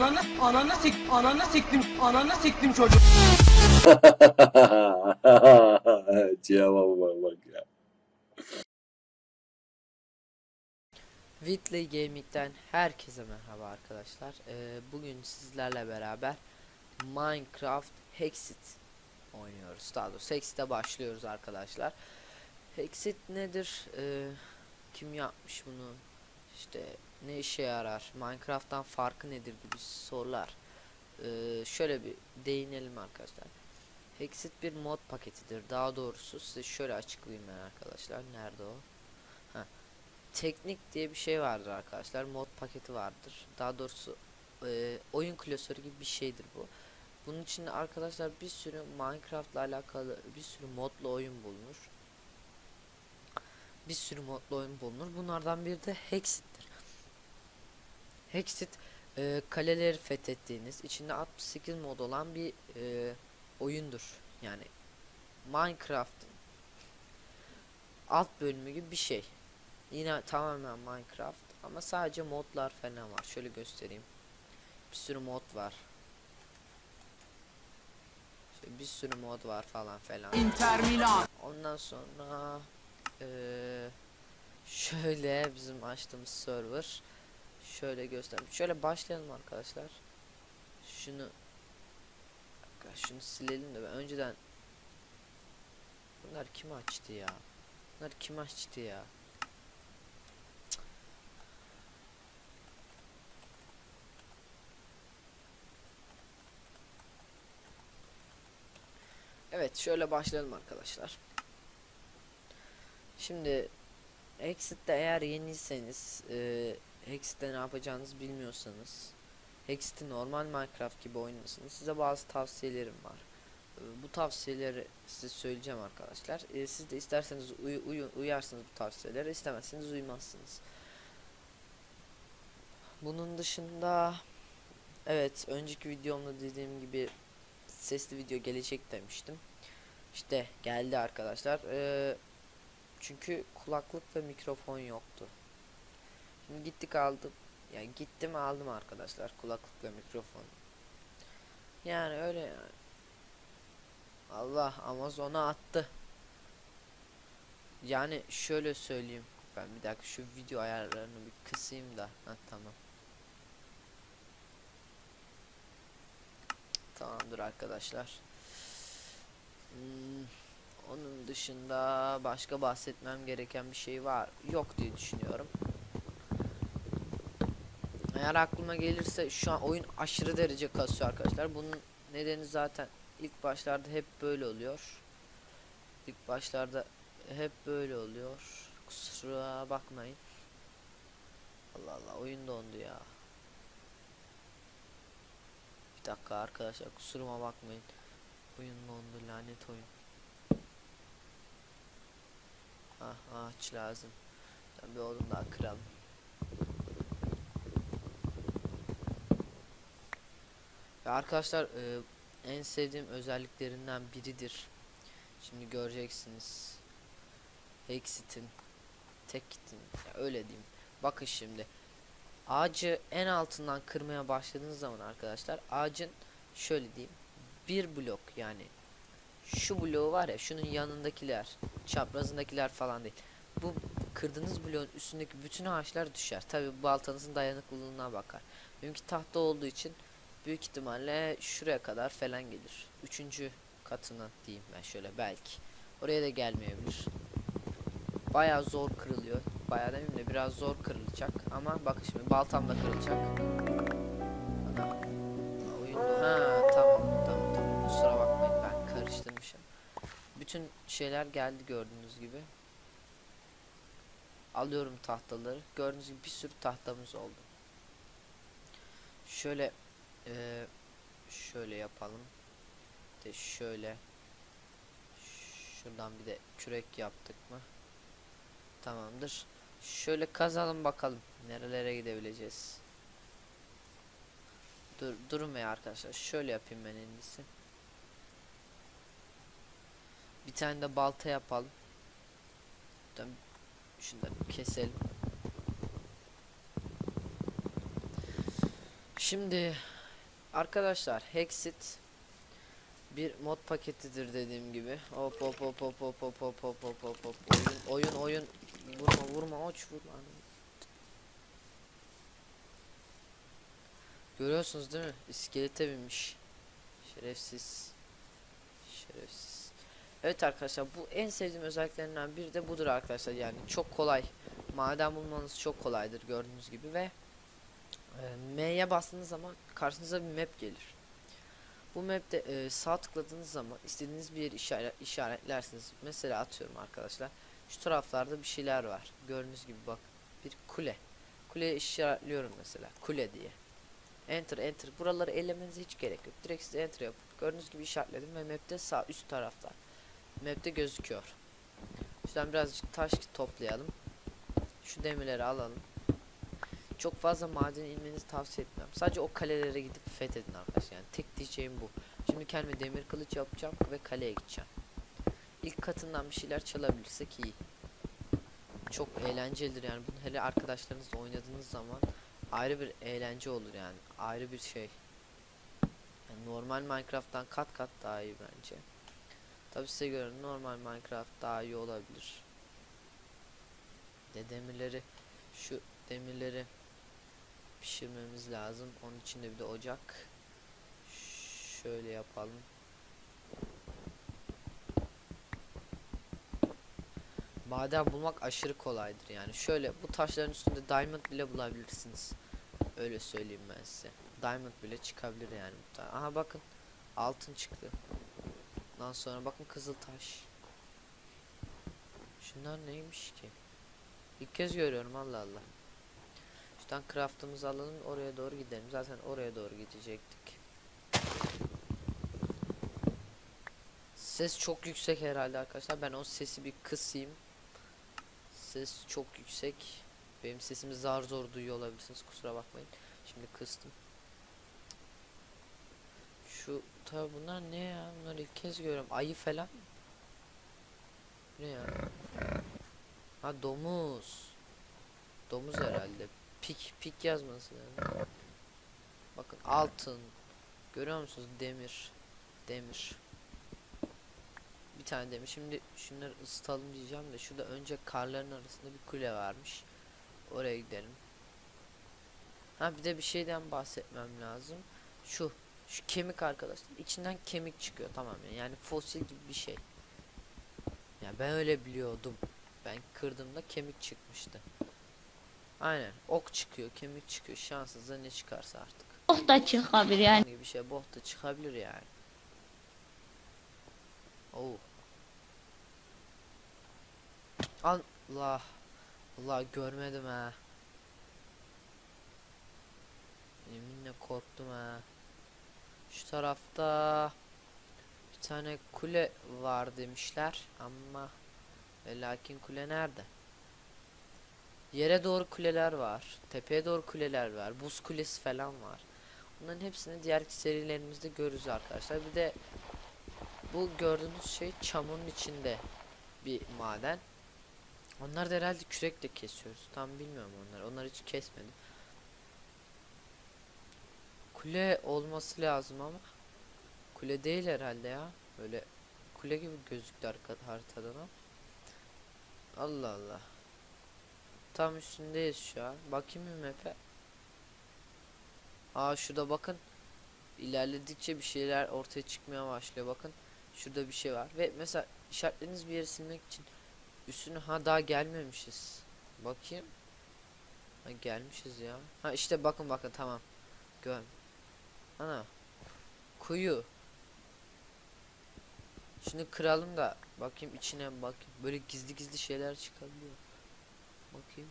ananı ananı sik ananı siktim ananı siktim çocuk. Cevaba bak ya. Whitley Gaming'den herkese merhaba arkadaşlar. Ee, bugün sizlerle beraber Minecraft Hexit oynuyoruz. Daha doğrusu Hexit'e başlıyoruz arkadaşlar. Hexit nedir? Ee, kim yapmış bunu? İşte ne işe yarar? Minecraft'tan farkı nedir gibi sorular. Ee, şöyle bir değinelim arkadaşlar. Hexit bir mod paketidir. Daha doğrusu size şöyle açıklayayım ben arkadaşlar. Nerede o? teknik diye bir şey vardır arkadaşlar. Mod paketi vardır. Daha doğrusu e, oyun klasörü gibi bir şeydir bu. Bunun içinde arkadaşlar bir sürü Minecraft ile alakalı bir sürü modlu oyun bulunur. Bir sürü modlu oyun bulunur. Bunlardan biri de Hexit'tir. Hexit e, kaleleri fethettiğiniz, içinde 68 mod olan bir e, oyundur. Yani Minecraft'ın alt bölümü gibi bir şey. Yine tamamen Minecraft ama sadece modlar falan var. Şöyle göstereyim. Bir sürü mod var. Şöyle bir sürü mod var falan falan. Inter Milan. Ondan sonra eee, şöyle bizim açtığımız server şöyle göstereyim. Şöyle başlayalım arkadaşlar. Şunu şunu silelim de ben önceden Bunlar kim açtı ya? Bunlar kim açtı ya? Evet şöyle başlayalım arkadaşlar. Şimdi Exit'te eğer yeniyseniz e, Exit'te ne yapacağınızı bilmiyorsanız Exit'i normal Minecraft gibi oynasınız. Size bazı tavsiyelerim var. E, bu tavsiyeleri size söyleyeceğim arkadaşlar. E, siz de isterseniz uy uy uyarsınız bu tavsiyelere istemezseniz uymazsınız. Bunun dışında evet önceki videomda dediğim gibi sesli video gelecek demiştim. İşte geldi arkadaşlar. Ee, çünkü kulaklık ve mikrofon yoktu. Şimdi gittik aldım. Yani gittim aldım arkadaşlar kulaklık ve mikrofon. Yani öyle yani. Allah Amazon'a attı. Yani şöyle söyleyeyim. Ben bir dakika şu video ayarlarını bir kısayım da. Ha tamam. Tamamdır arkadaşlar. Hmm, onun dışında başka bahsetmem gereken bir şey var. Yok diye düşünüyorum. Eğer aklıma gelirse şu an oyun aşırı derece kasıyor arkadaşlar. Bunun nedeni zaten ilk başlarda hep böyle oluyor. İlk başlarda hep böyle oluyor. Kusura bakmayın. Allah Allah oyun dondu ya. Bir dakika arkadaşlar kusuruma bakmayın. Oyun dondu lanet oyun. Ah ağaç lazım. Ben bir odun daha kıralım. Arkadaşlar e, en sevdiğim özelliklerinden biridir. Şimdi göreceksiniz. Exit'in, Tekit'in, öyle diyeyim. Bakın şimdi ağacı en altından kırmaya başladığınız zaman arkadaşlar ağacın şöyle diyeyim bir blok yani şu bloğu var ya şunun yanındakiler çaprazındakiler falan değil bu kırdığınız bloğun üstündeki bütün ağaçlar düşer tabi baltanızın dayanıklılığına bakar benimki tahta olduğu için büyük ihtimalle şuraya kadar falan gelir üçüncü katına diyeyim ben şöyle belki oraya da gelmeyebilir Bayağı zor kırılıyor. Bayağı demeyeyim de biraz zor kırılacak. Ama bakın şimdi baltamla kırılacak. Ana. Ha tamam tamam tamam. Kusura bakmayın ben karıştırmışım. Bütün şeyler geldi gördüğünüz gibi. Alıyorum tahtaları. Gördüğünüz gibi bir sürü tahtamız oldu. Şöyle e, şöyle yapalım. De şöyle şuradan bir de kürek yaptık mı? Tamamdır. Şöyle kazalım bakalım. Nerelere gidebileceğiz. Dur, durun ya arkadaşlar. Şöyle yapayım ben en. Bir tane de balta yapalım. Şunları keselim. Şimdi arkadaşlar Hexit bir mod paketidir dediğim gibi. Hop hop hop hop hop hop hop hop hop hop hop. Oyun oyun oyun vurma vurma oç vurma. Görüyorsunuz değil mi? İskelete binmiş. Şerefsiz. Şerefsiz. Evet arkadaşlar bu en sevdiğim özelliklerinden biri de budur arkadaşlar yani çok kolay. Maden bulmanız çok kolaydır gördüğünüz gibi ve e, M'ye bastığınız zaman karşınıza bir map gelir. Bu map'te e, sağ tıkladığınız zaman istediğiniz bir yeri işaret, işaretlersiniz. Mesela atıyorum arkadaşlar. Şu taraflarda bir şeyler var. Gördüğünüz gibi bak. Bir kule. Kuleye işaretliyorum mesela. Kule diye. Enter enter. Buraları elemenize hiç gerek yok. Direkt size enter yapıp gördüğünüz gibi işaretledim ve map'te sağ üst tarafta. Map'te gözüküyor. Şuradan birazcık taş toplayalım. Şu demirleri alalım. Çok fazla maden inmenizi tavsiye etmem. Sadece o kalelere gidip fethedin arkadaşlar. Yani tek diyeceğim bu. Şimdi kendime demir kılıç yapacağım ve kaleye gideceğim. İlk katından bir şeyler çalabilirsek iyi. Çok eğlencelidir yani. Bunu hele arkadaşlarınızla oynadığınız zaman ayrı bir eğlence olur yani. Ayrı bir şey. Yani normal Minecraft'tan kat kat daha iyi bence. Tabi size göre normal Minecraft daha iyi olabilir. De demirleri şu demirleri pişirmemiz lazım. Onun için de bir de ocak. Şöyle yapalım. Maden bulmak aşırı kolaydır yani. Şöyle bu taşların üstünde diamond bile bulabilirsiniz. Öyle söyleyeyim ben size. Diamond bile çıkabilir yani ta- Aha bakın altın çıktı. Ondan sonra bakın kızıl taş. Şunlar neymiş ki? İlk kez görüyorum Allah Allah. Şuradan craftımızı alalım oraya doğru gidelim. Zaten oraya doğru gidecektik. Ses çok yüksek herhalde arkadaşlar. Ben o sesi bir kısayım. Ses çok yüksek. Benim sesimi zar zor duyuyor olabilirsiniz. Kusura bakmayın. Şimdi kıstım. Şu tabi bunlar ne ya? Bunları ilk kez görüyorum. Ayı falan. Ne ya? Ha domuz. Domuz herhalde. Pik pik yazması lazım. Bakın altın. Görüyor musunuz? Demir. Demir. Bir tane demir. Şimdi şunları ısıtalım diyeceğim de şurada önce karların arasında bir kule varmış. Oraya gidelim. Ha bir de bir şeyden bahsetmem lazım. Şu şu kemik arkadaşlar. içinden kemik çıkıyor tamam ya. Yani fosil gibi bir şey. Ya ben öyle biliyordum. Ben kırdığımda kemik çıkmıştı. Aynen. Ok çıkıyor, kemik çıkıyor. Şanssızda ne çıkarsa artık. Oh da çıkabilir yani. gibi bir şey boh da çıkabilir yani. Oo. Allah. Allah görmedim ha. Yeminle korktum ha. Şu tarafta bir tane kule var demişler ama ve lakin kule nerede? Yere doğru kuleler var. Tepeye doğru kuleler var. Buz kulesi falan var. Bunların hepsini diğer serilerimizde görürüz arkadaşlar. Bir de bu gördüğünüz şey çamurun içinde bir maden. Onlar da herhalde kürekle kesiyoruz. Tam bilmiyorum onları. Onları hiç kesmedim. Kule olması lazım ama kule değil herhalde ya. Böyle kule gibi gözüktü arka haritadan. Allah Allah. Tam üstündeyiz şu an. Bakayım bir map'e. Aa şurada bakın. İlerledikçe bir şeyler ortaya çıkmaya başlıyor bakın. Şurada bir şey var ve mesela işaretlediğiniz bir yeri silmek için üstüne ha daha gelmemişiz. Bakayım. Ha gelmişiz ya. Ha işte bakın bakın tamam. Gör. Ana. Kuyu. Şunu kıralım da bakayım içine bakayım. Böyle gizli gizli şeyler çıkabiliyor. Bakayım.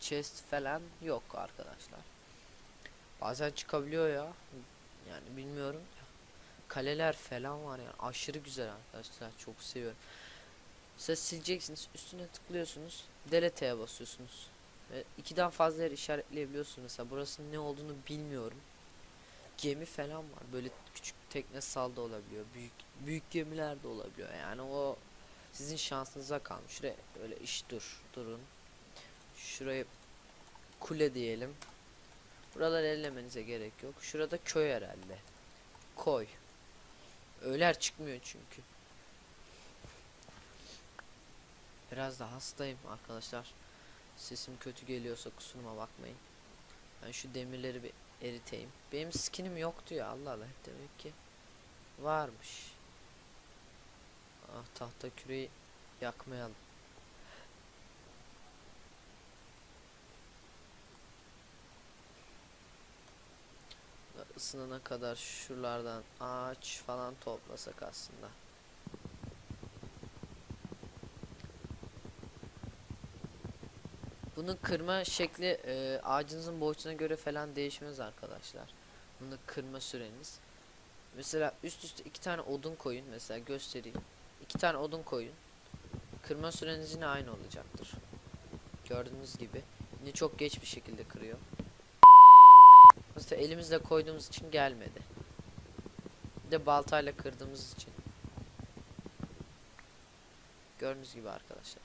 Chest falan yok arkadaşlar. Bazen çıkabiliyor ya. Yani bilmiyorum. Kaleler falan var yani aşırı güzel arkadaşlar. Çok seviyorum. Siz sileceksiniz. Üstüne tıklıyorsunuz. Delete'ye basıyorsunuz. Ve ikiden fazla yer işaretleyebiliyorsunuz. Mesela burasının ne olduğunu bilmiyorum. Gemi falan var. Böyle küçük tekne salda olabiliyor. Büyük büyük gemiler de olabiliyor. Yani o sizin şansınıza kalmış. Şuraya öyle iş dur. Durun. Şuraya kule diyelim. Buraları ellemenize gerek yok. Şurada köy herhalde. Koy. Öğler çıkmıyor çünkü. Biraz da hastayım arkadaşlar. Sesim kötü geliyorsa kusuruma bakmayın. Ben şu demirleri bir eriteyim. Benim skinim yoktu ya Allah Allah demek ki varmış. Ah tahta küreği yakmayalım. Isınana kadar şuralardan ağaç falan toplasak aslında. Bunu kırma şekli e, ağacınızın boyutuna göre falan değişmez arkadaşlar. Bunu kırma süreniz. Mesela üst üste iki tane odun koyun mesela göstereyim. İki tane odun koyun. Kırma süreniz yine aynı olacaktır. Gördüğünüz gibi. Yine çok geç bir şekilde kırıyor. Mesela elimizle koyduğumuz için gelmedi. Bir de baltayla kırdığımız için. Gördüğünüz gibi arkadaşlar.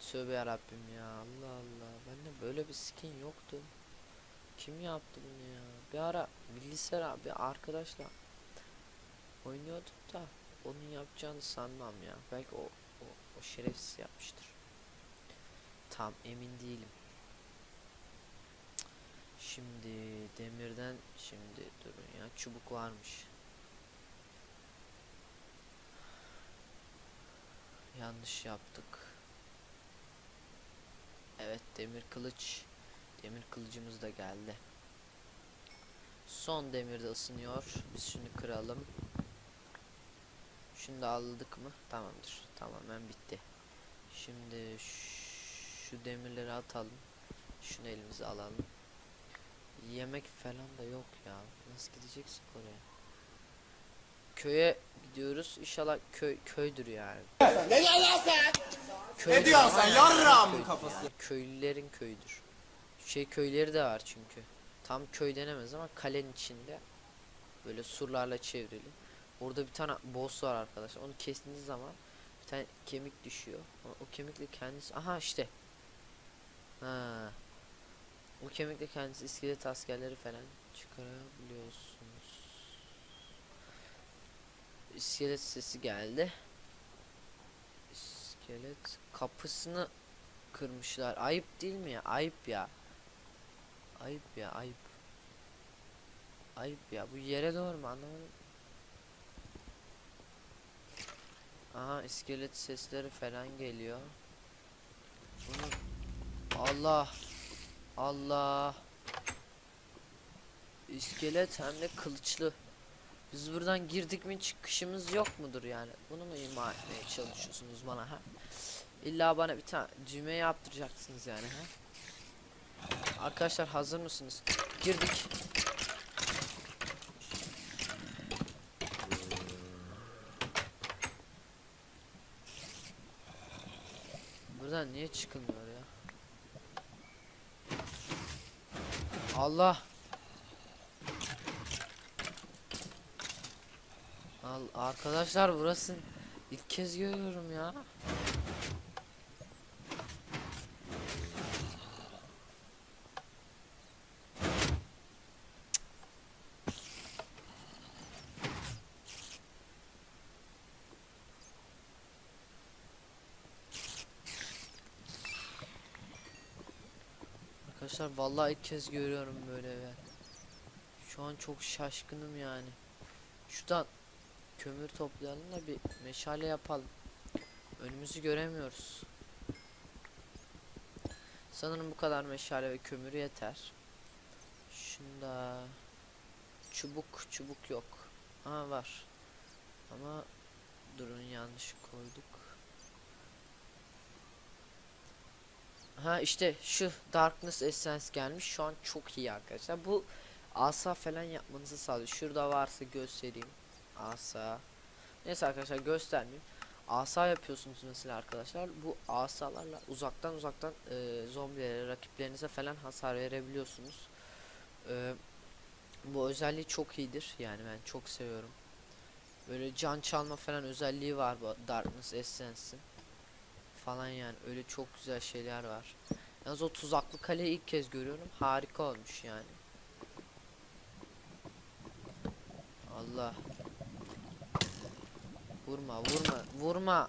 Tövbe yarabbim ya Allah Allah. Bende böyle bir skin yoktu. Kim yaptı bunu ya? Bir ara bilgisayar bir arkadaşla oynuyorduk da onun yapacağını sanmam ya. Belki o, o, o şerefsiz yapmıştır. Tam emin değilim. Şimdi demirden şimdi durun ya çubuk varmış. Yanlış yaptık. Evet demir kılıç. Demir kılıcımız da geldi. Son demir de ısınıyor. Biz şunu kıralım. Da aldık mı? Tamamdır. Tamamen bitti. Şimdi şu demirleri atalım. Şunu elimize alalım. Yemek falan da yok ya. Nasıl gideceksek oraya? Köye gidiyoruz. İnşallah köy köydür yani. Ne diyorsun sen? Köy Ne diyorsun sen? Yarram kafası. Köylülerin köyüdür. Şey köyleri de var çünkü. Tam köy denemez ama kalenin içinde böyle surlarla çevrili. Orada bir tane boss var arkadaşlar. Onu kestiğiniz zaman bir tane kemik düşüyor. O, o kemikle kendisi aha işte. Ha. O kemikle kendisi iskelet askerleri falan çıkarabiliyorsunuz. İskelet sesi geldi. İskelet kapısını kırmışlar. Ayıp değil mi ya? Ayıp ya. Ayıp ya ayıp. Ayıp ya. Bu yere doğru mu anlamadım. Aha iskelet sesleri falan geliyor. Bunu... Allah. Allah. İskelet hem de kılıçlı. Biz buradan girdik mi çıkışımız yok mudur yani? Bunu mu ima etmeye çalışıyorsunuz bana ha? İlla bana bir tane düğme yaptıracaksınız yani ha? Arkadaşlar hazır mısınız? Girdik. Buradan niye çıkılmıyor ya? Allah. Al arkadaşlar burası ilk kez görüyorum ya. Arkadaşlar vallahi ilk kez görüyorum böyle ben. Şu an çok şaşkınım yani. Şuradan kömür toplayalım da bir meşale yapalım. Önümüzü göremiyoruz. Sanırım bu kadar meşale ve kömür yeter. Şunda çubuk çubuk yok. Aha var. Ama durun yanlış koyduk. Ha işte şu Darkness Essence gelmiş. Şu an çok iyi arkadaşlar. Bu asa falan yapmanızı sağlıyor. Şurada varsa göstereyim. Asa. Neyse arkadaşlar göstermeyeyim. Asa yapıyorsunuz mesela arkadaşlar. Bu asalarla uzaktan uzaktan e, zombilere, rakiplerinize falan hasar verebiliyorsunuz. E, bu özelliği çok iyidir. Yani ben çok seviyorum. Böyle can çalma falan özelliği var bu Darkness Essence'in falan yani öyle çok güzel şeyler var. Yalnız o tuzaklı kaleyi ilk kez görüyorum. Harika olmuş yani. Allah. Vurma vurma vurma.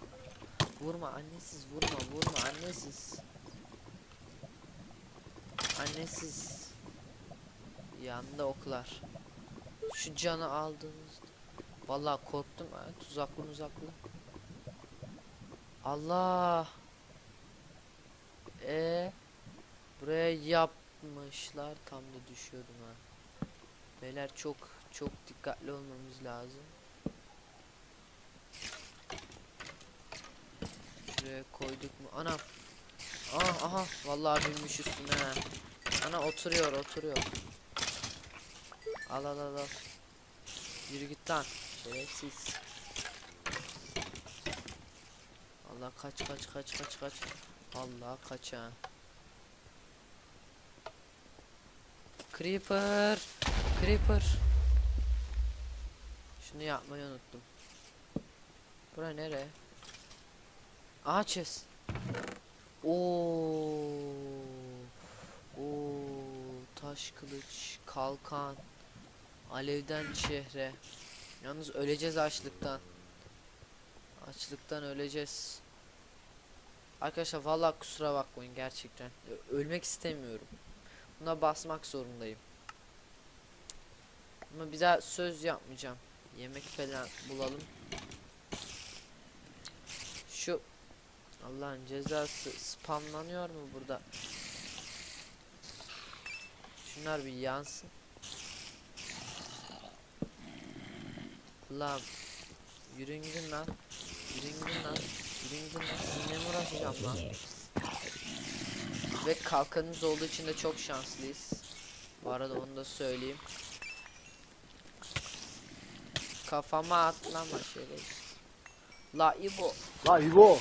Vurma annesiz vurma vurma annesiz. Annesiz. Yanında oklar. Şu canı aldığınız. Vallahi korktum ha tuzaklı uzaklı. Allah. E buraya yapmışlar tam da düşüyordum ha. Beyler çok çok dikkatli olmamız lazım. Şuraya koyduk mu? Ana. Aha aha vallahi binmiş üstüne. Ana oturuyor oturuyor. Al al al al. Yürü git lan. Şerefsiz. Allah kaç kaç kaç kaç kaç. Allah kaç ha. Creeper. Creeper. Şunu yapmayı unuttum. Bura nere? Ağaçız. Oo. Oo. Taş kılıç, kalkan. Alevden şehre. Yalnız öleceğiz açlıktan. Açlıktan öleceğiz. Arkadaşlar vallahi kusura bakmayın gerçekten. Ölmek istemiyorum. Buna basmak zorundayım. Ama bir daha söz yapmayacağım. Yemek falan bulalım. Şu Allah'ın cezası spamlanıyor mu burada? Şunlar bir yansın. Allah'ım Yürüyün gidin lan. Yürüyün gidin lan. Sizinle mi uğraşacağım lan? Ve kalkanımız olduğu için de çok şanslıyız. Bu arada onu da söyleyeyim. Kafama atlama şöyle. La İbo. La İbo.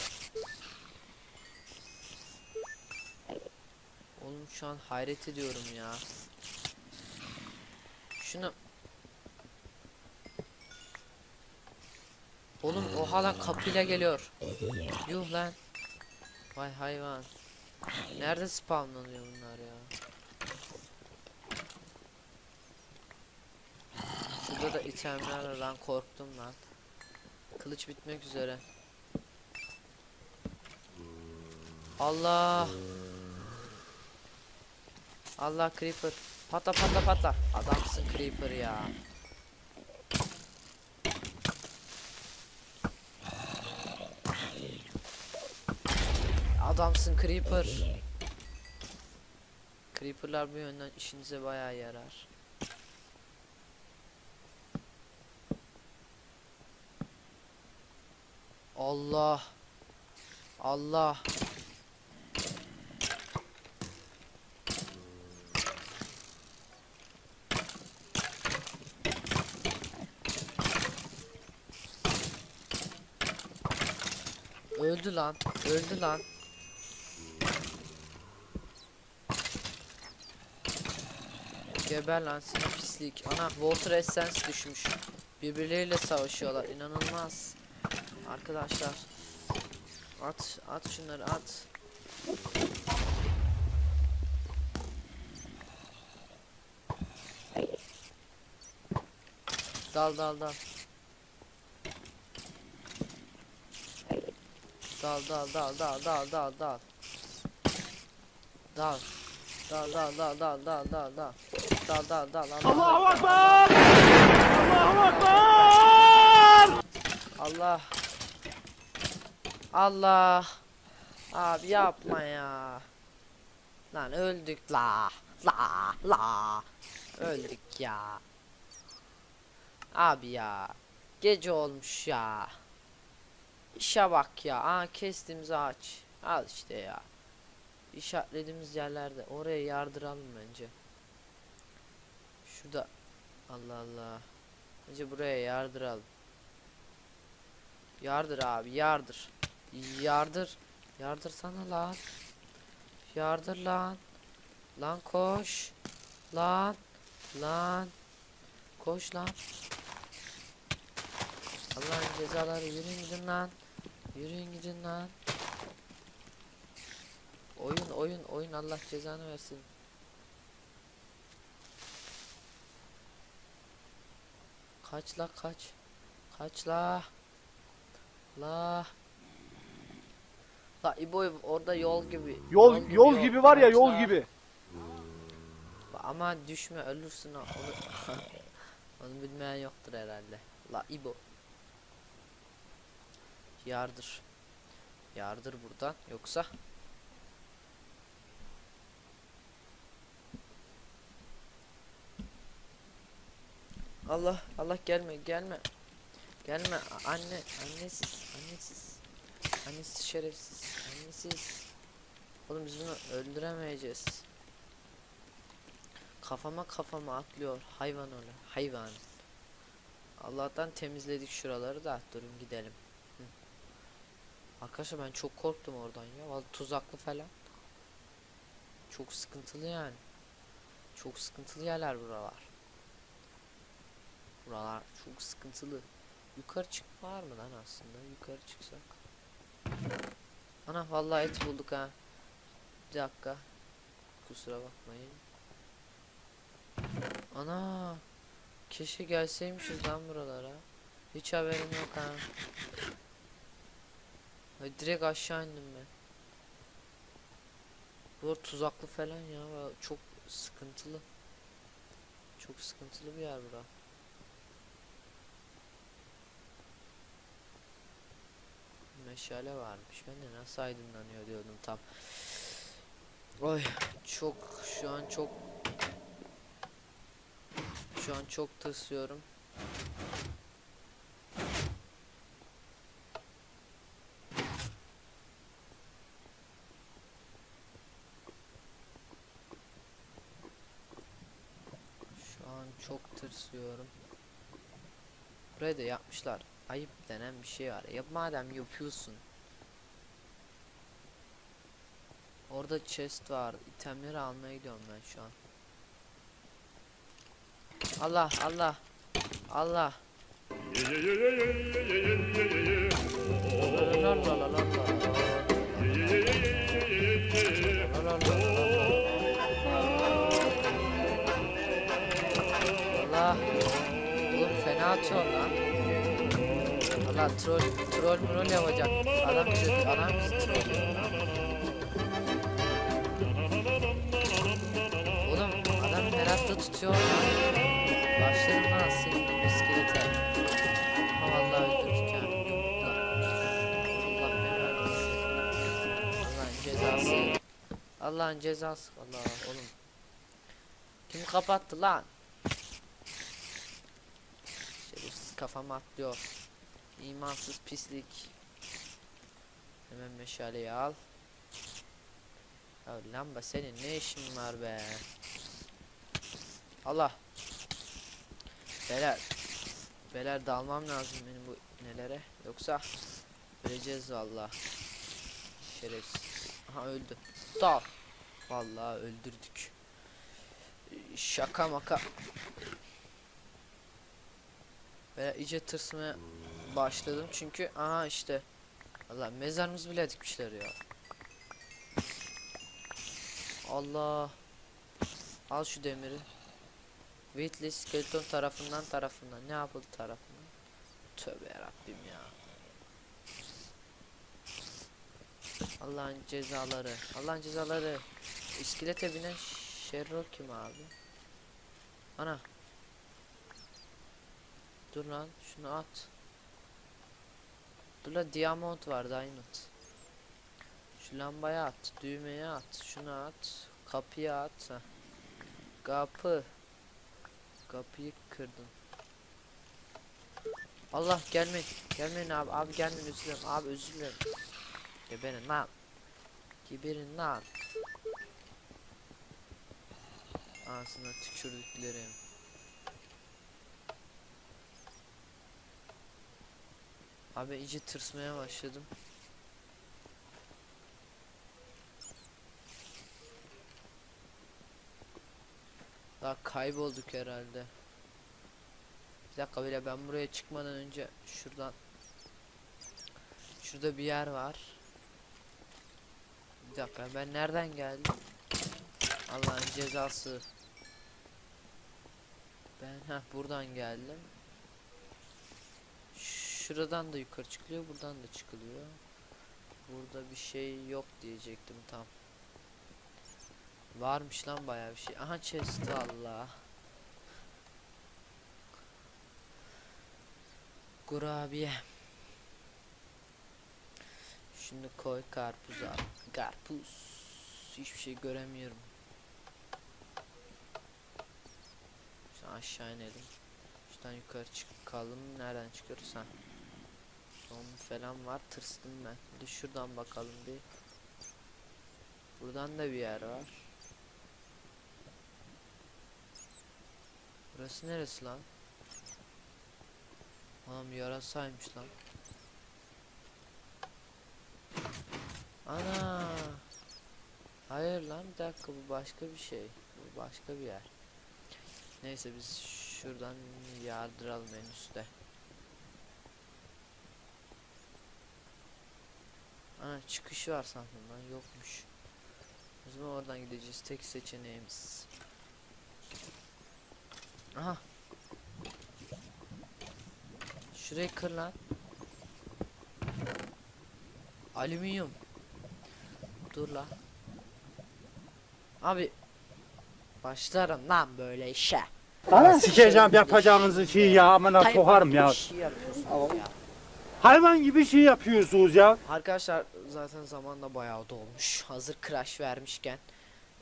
Oğlum şu an hayret ediyorum ya. Şunu Oğlum o hala kapıyla geliyor. Yuh lan. Vay hayvan. Nerede spawnlanıyor bunlar ya? Şurada da itemler var lan korktum lan. Kılıç bitmek üzere. Allah. Allah creeper. Patla patla patla. Adamsın creeper ya. Adamsın creeper. Creeper'lar bu yönden işinize bayağı yarar. Allah. Allah. Öldü lan. Öldü lan. Geber lan seni pislik. Ana Water Essence düşmüş. Birbirleriyle savaşıyorlar. İnanılmaz. Arkadaşlar. At at şunları at. Dal dal dal. Dal dal dal dal dal dal dal. Dal. Dal dal dal dal dal dal dal. Dal dal dal. Allahu Ekber! Allahu Ekber! Allah. Allah. Abi yapma ya. Lan öldük la. La la. Öldük ya. Abi ya. Gece olmuş ya. İşe bak ya. Aa kestiğimiz ağaç. Al işte ya. İşaretlediğimiz yerlerde. Oraya yardıralım bence. Şurada. Allah Allah. Bence buraya yardıralım. Yardır abi yardır. Yardır. Yardır sana lan. Yardır lan. Lan koş. Lan. Lan. Koş lan. Allah'ın cezaları yürüyün gidin lan. Yürüyün gidin lan. Oyun oyun oyun Allah cezanı versin. Kaç la kaç. Kaç la. La. La İbo'yu orada yol gibi. Yol yol yol. gibi var ya Kaç yol la. gibi. Ama düşme ölürsün ha. Onu, onu bilmeyen yoktur herhalde. La İbo. Yardır. Yardır buradan yoksa Allah Allah gelme gelme. Gelme anne annesiz annesiz. Annesiz şerefsiz annesiz. Oğlum biz bunu öldüremeyeceğiz. Kafama kafama atlıyor hayvan öyle hayvan. Allah'tan temizledik şuraları da durun gidelim. Hı. Arkadaşlar ben çok korktum oradan ya. Vallahi tuzaklı falan. Çok sıkıntılı yani. Çok sıkıntılı yerler buralar. Buralar çok sıkıntılı. Yukarı çık var mı lan aslında? Yukarı çıksak. Ana vallahi et bulduk ha. Bir dakika. Kusura bakmayın. Ana. Keşke gelseymişiz lan buralara. Hiç haberim yok ha. Ay, direkt aşağı indim ben. Bu tuzaklı falan ya. Çok sıkıntılı. Çok sıkıntılı bir yer bura. Meşale varmış. Ben de nasıl aydınlanıyor diyordum tam. Oy çok şu an çok şu an çok tırsıyorum. Şu an çok tırsıyorum. Buraya da yapmışlar. Ayıp denen bir şey var. Ya madem yapıyorsun. Orada chest var. İtemleri almaya gidiyorum ben şu an. Allah Allah. Allah. La la la la la la. La la la la. Allah. Oğlum fena atıyor lan. Allah troll troll mrol yapacak. Adam bizi adam bizi lan. Oğlum adam her hafta tutuyor lan. Başlarım lan senin iskelete. Vallahi öldüreceğim. Allah Allah. Allah'ın cezası. Allah'ın cezası. Allah oğlum. Kim kapattı lan? Şerefsiz kafama atlıyor. İmansız pislik. Hemen meşaleyi al. Ya lamba senin ne işin var be? Allah. Beler. Beler dalmam lazım benim bu nelere. Yoksa öleceğiz valla. Şerefsiz. Aha öldü. Dal. Vallahi öldürdük. Şaka maka. Ve iyice tırsmaya başladım çünkü aha işte Allah mezarımız bile dikmişler ya. Allah. Al şu demiri. Whitley skeleton tarafından tarafından ne yapıldı tarafından? Tövbe yarabbim ya. Allah'ın cezaları. Allah'ın cezaları. İskelete binen Sherlock kim abi? Ana. Dur lan şunu at. Dur la diamond var diamond. Şu lambaya at, düğmeye at, şunu at, kapıya at. Kapı. Kapıyı kırdın. Allah gelmeyin. Gelmeyin abi. Abi gelmeyin özür. Abi özür. Geberin lan. Geberin lan. Ağzına tükürdüklerim. Abi iyice tırsmaya başladım. Daha kaybolduk herhalde. Bir dakika bile ben buraya çıkmadan önce şuradan Şurada bir yer var. dakika ben nereden geldim? Allah'ın cezası. Ben ha buradan geldim. Şuradan da yukarı çıkılıyor, buradan da çıkılıyor. Burada bir şey yok diyecektim tam. Varmış lan bayağı bir şey. Aha chest Allah. Kurabiye. Şunu koy karpuza. Karpuz. Hiçbir şey göremiyorum. Şuradan aşağı inelim. Şuradan yukarı çıkalım. Nereden çıkıyoruz ha? Zombi falan var. Tırstım ben. De şuradan bakalım bir. Buradan da bir yer var. Burası neresi lan? Anam yarasaymış lan. Ana. Hayır lan bir dakika bu başka bir şey. Bu başka bir yer. Neyse biz şuradan yardıralım en üstte. Ana çıkışı var sandım lan yokmuş. O zaman oradan gideceğiz tek seçeneğimiz. Aha. Şurayı kır lan. Alüminyum. Dur lan. Abi başlarım lan böyle işe. Sikeceğim yapacağınızı şey ya amına gibi ya. şey yapıyorsunuz ya. Hayvan gibi şey yapıyorsunuz ya. Arkadaşlar zaten zaman da bayağı dolmuş. Hazır crash vermişken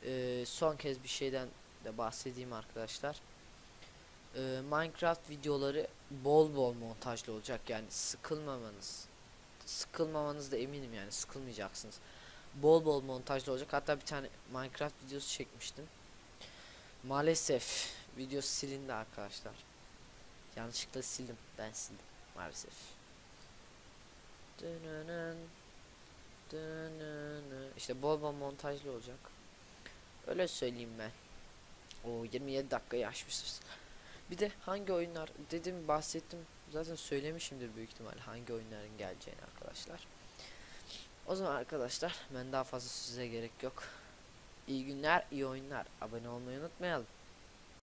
eee, son kez bir şeyden de bahsedeyim arkadaşlar. Eee, Minecraft videoları bol bol montajlı olacak yani sıkılmamanız sıkılmamanız da eminim yani sıkılmayacaksınız. Bol bol montajlı olacak. Hatta bir tane Minecraft videosu çekmiştim. Maalesef video silindi arkadaşlar. Yanlışlıkla sildim. Ben sildim maalesef. Dönönön, dönönön. İşte bol bol montajlı olacak. Öyle söyleyeyim ben. O 27 dakikayı aşmışız. Bir de hangi oyunlar dedim bahsettim. Zaten söylemişimdir büyük ihtimal hangi oyunların geleceğini arkadaşlar. O zaman arkadaşlar ben daha fazla size gerek yok. İyi günler, iyi oyunlar. Abone olmayı unutmayalım.